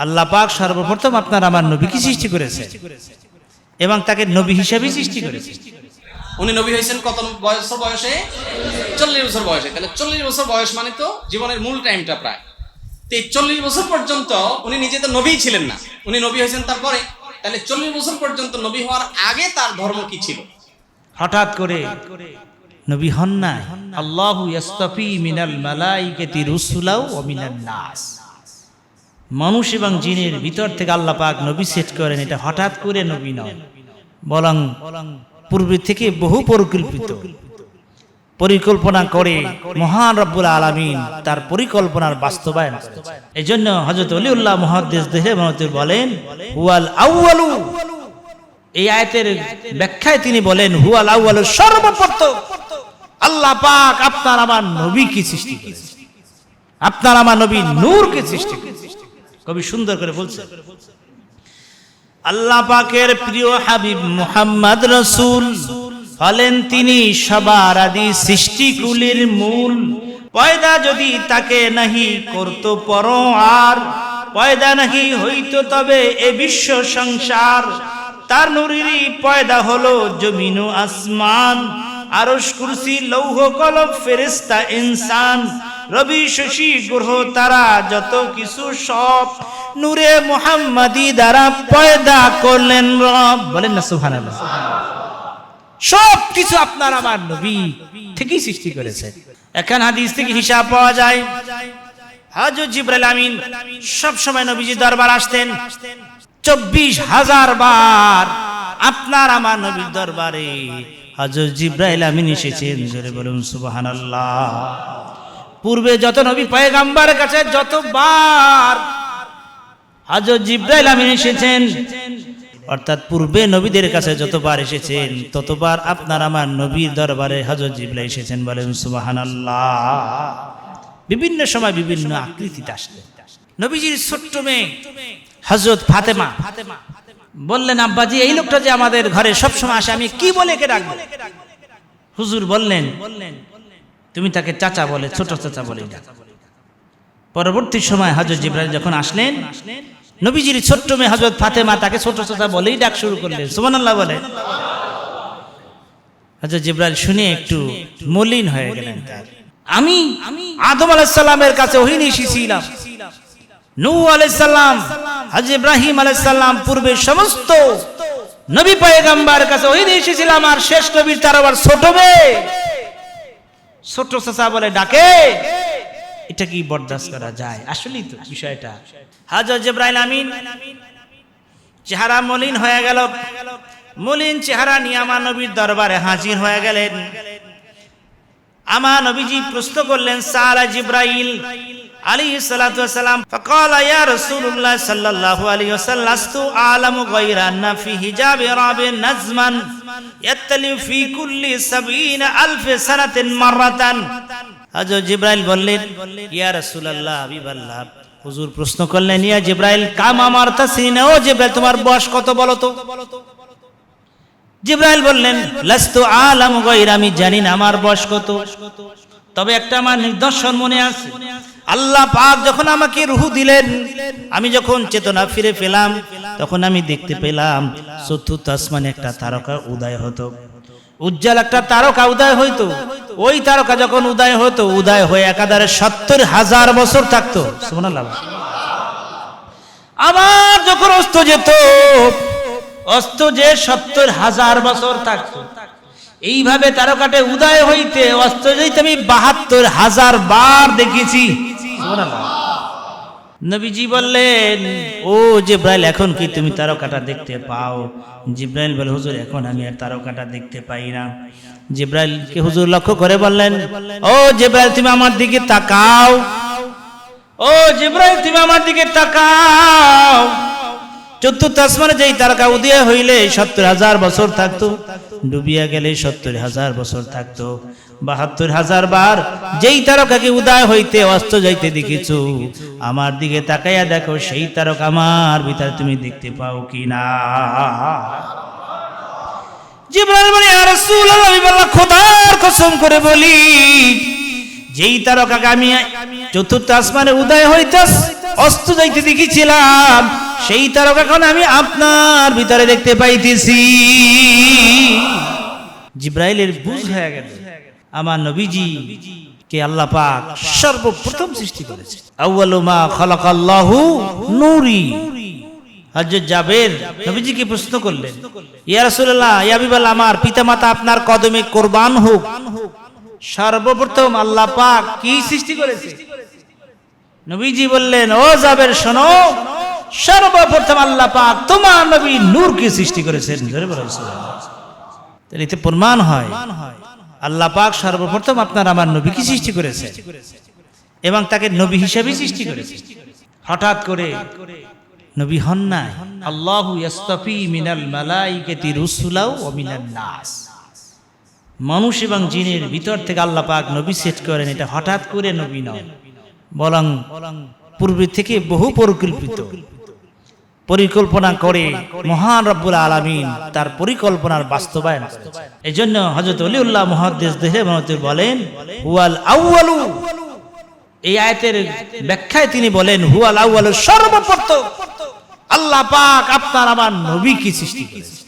আল্লাহ পাক সর্বপ্রথম আপনার আমার নবীকে সৃষ্টি করেছে এবং তাকে নবী হিসাবে সৃষ্টি করেছে উনি নবী হয়েছেন কত বছর বয়সে? চল্লিশ বছর বয়সে। তাহলে চল্লিশ বছর বয়স মানে তো জীবনের মূল টাইমটা প্রায়। তো এই চল্লিশ বছর পর্যন্ত উনি নিজে তো নবী ছিলেন না। উনি নবী হয়েছেন তারপরে। তাহলে চল্লিশ বছর পর্যন্ত নবী হওয়ার আগে তার ধর্ম কি ছিল? হঠাৎ করে নবী হন না আল্লাহু ইয়াস্তাফি মিনাল মালাইকাতি রুসুলাও ওয়া মিনান নাস। মানুষ এবং জিনের ভিতর থেকে আল্লাহ পাক নবী সেট করেন, এটা হঠাৎ করে নবী নয়। বরং পূর্বে থেকে বহু পরিকল্পিত। পরিকল্পনা করে মহান রব্বুল আলামিন তার পরিকল্পনার বাস্তবায়ন এই জন্য হজরত অলিউল্লাহ মহাদ্দেশ দেহে বলেন, হুয়াল আউয়ালু। এই আয়তের ব্যাখ্যায় তিনি বলেন, হুয়াল আউয়ালু সর্বপ্রথম আল্লাহ পাক আপনার আমার নবীকে সৃষ্টি করেছেন। আপনার আমার নবী নূরকে সৃষ্টি করেছেন। কবি সুন্দর করে বলছে, আল্লাহ পাকের প্রিয় হাবিব মুহাম্মদ রসুল হলেন তিনি সবার আদি সৃষ্টিকুলির মূল। পয়দা যদি তাকে নাহি করত পর আর পয়দা নাহি হইতো তবে এ বিশ্ব সংসার। তার নুরিরই পয়দা হলো জমিন আসমান। আরশ কুরসি, লৌহ কলব ফেরেস্তা ইনসান, রবি, শশী, গ্রহ, তারা, যত কিছু সব নূরে দ্বারা পয়দা করলেন রব। বলেন না সব কিছু আপনার আমার নবী থেকেই সৃষ্টি করেছে। এখন হাদিস থেকে হিসাব পাওয়া যায়। হাজর জিব্রাইল আমিন সব সময় নবীজি দরবার আসতেন। চব্বিশ হাজার বার আপনার আমার নবীর দরবারে হজর জিব্রাইল আমিন এসেছেন, জোরে বলুন সুবাহান পূর্বে যত নবী পয়গাম্বার কাছে যতবার হজর জিব্রাইল আমিন এসেছেন, অর্থাৎ পূর্বে নবীদের কাছে যতবার এসেছেন, ততবার আপনার আমার নবীর দরবারে হজর জিব্রাইল এসেছেন, বলেন সুবাহান বিভিন্ন সময় বিভিন্ন আকৃতিতে আসলেন। নবীজির ছোট্ট মেয়ে হজরত ফাতেমা। বললেন, আব্বাজি, এই লোকটা যে আমাদের ঘরে সবসময় আসে, আমি কি বলে কে ডাকবো? হুজুর বললেন, তুমি তাকে চাচা বলে, ছোট চাচা বলে পরবর্তী সময় হজরত জিব্রাইল যখন আসলেন, নবীজির ছোট্ট মেয়ে হজরত ফাতেমা তাকে ছোট চাচা বলেই ডাক শুরু করলেন। সুবহানাল্লাহ বলে। হজরত জিব্রাইল শুনে একটু মলিন হয়ে গেলেন তার। আমি আদম আলাইহিস সালামের কাছে ওহী নিয়ে এসেছিলাম। নূহ আলাইসাল্লাম হযরত ইব্রাহিম আলাইহিস সালাম পূর্বে সমস্ত নবী পয়গম্বর কাছে নিয়ে এসেছিলাম আর শেষ নবীর তার আবার ছোট মেয়ে। ছোট চাচা বলে ডাকে। এটা কি বরদাস্ত করা যায়? আসলেই তো বিষয়টা। হাজর জিব্রাইল আমিন, চেহারা মলিন হয়ে গেল। মলিন চেহারা নিয়ে আমার নবীর দরবারে হাজির হয়ে গেলেন। আমার নবীজি প্রশ্ন করলেন, সালা জিব্রাইল আলী সালাম ফকাল ইয়া রাসূলুল্লাহ সাল্লাল্লাহু আলাইহি ওয়াসাল্লাম, লাস্তু আলামু গায়রা আন্না ফি হিজাবি রাবি নাজমান ইয়াতালি ফি কুল্লি 70 আলফ সানাতিন মারাতান হযরত জিবরাইল বললেন, ইয়া রাসূলুল্লাহ হাবিবাল্লাহ, হুজুর প্রশ্ন করলেন, ইয়া জিব্রাইল, কাম আমার তাসিনা, ও জিব্রাইল, তোমার বয়স কত বলো তো? জিবরাইল বললেন, লাস্তু আলামু গায়রা, আমি জানি না, আমার বয়স কত? তবে একটা আমার নিদর্শন মনে আছে। আল্লাহ পাক যখন আমাকে রুহু দিলেন, আমি যখন চেতনা ফিরে পেলাম, তখন আমি দেখতে পেলাম চতুর্থ আসমানে একটা তারকা উদয় হতো। উজ্জ্বল একটা তারকা উদয় হইতো। ওই তারকা যখন উদয় হতো, উদয় হয়ে একাধারে সত্তর হাজার বছর থাকতো। সুবহানাল্লাহ। আবার যখন অস্ত যেত, অস্ত যে সত্তর হাজার বছর থাকতো। এইভাবে তারকাটে উদয় হইতে অস্ত যাইতে আমি বাহাত্তর হাজার বার দেখেছি। নবীজি বললেন, ও জিব্রাইল, এখন কি তুমি তারকাটা দেখতে পাও? জিব্রাইল বলে, হুজুর, এখন আমি আর তারকাটা দেখতে পাই না। জিব্রাইল কে হুজুর লক্ষ্য করে বললেন, ও জিব্রাইল, তুমি আমার দিকে তাকাও। ও জিব্রাইল, তুমি আমার দিকে তাকাও। চতুর্থ আসমানে যেই তারকা উদয় হইলে সত্তর হাজার বছর থাকতো, ডুবিয়া গেলে সত্তর হাজার বছর থাকতো, বাহাত্তর হাজার বার যেই তারকাকে উদয় হইতে, অস্ত যাইতে দেখিছো, আমার দিকে তাকাইয়া দেখো সেই তারকা আমার ভিতরে তুমি দেখতে পাও কি না রাসূলুল্লাহ, আমি বললাম, খোদার কসম করে বলি যেই তারকাকে আমি চতুর্থ আসমানে উদয় হইতাস, অস্ত যাইতে দেখেছিলাম, সেই তারকা এখন আমি আপনার ভিতরে দেখতে পাইতেছি। জিব্রাইলের বুঝ হয়ে গেল, আমার নবীজি কে আল্লাহ পাক সর্বপ্রথম সৃষ্টি করেছে আউয়ালু মা খালাকাল্লাহু নূরি। হযরত জাবের নবীজিকে প্রশ্ন করলেন, ইয়া রাসূলুল্লাহ, ইয়া হাবিবাল আমার পিতামাতা আপনার কদমে কুরবান হোক সর্বপ্রথম আল্লাহ পাক কি সৃষ্টি করেছে? নবীজি বললেন, ও জাবের শোনো, সর্বপ্রথম আল্লাহ পাক তোমার নবী নূরকে সৃষ্টি করেছেন। এতে প্রমাণ হয়, আল্লাহ পাক সর্বপ্রথম আপনার আমার নবীকে সৃষ্টি করেছে এবং তাকে নবী হিসেবে সৃষ্টি করেছে। হঠাৎ করে নবী হন না আল্লাহ ইয়াস্তাফি মিনাল মালাইকাতি রুসুলাও ও মিনান নাস। মানুষ এবং জিনের ভিতর থেকে আল্লাহ পাক নবী সেট করেন, এটা হঠাৎ করে নবী নয়। বরং পূর্বে থেকে বহু পরিকল্পিত। পরিকল্পনা করে মহান রব্বুল আলামিন তার পরিকল্পনার বাস্তবায়ন এই জন্য হজরত অলিউল্লাহ মহাদ্দেশ দেহে বলেন, হুয়াল আউয়ালু। এই আয়াতের ব্যাখ্যায় তিনি বলেন, হুয়াল আউয়ালু সর্বপ্রথম। আল্লাহ পাক আপনার আমার নবীকে সৃষ্টি করেছে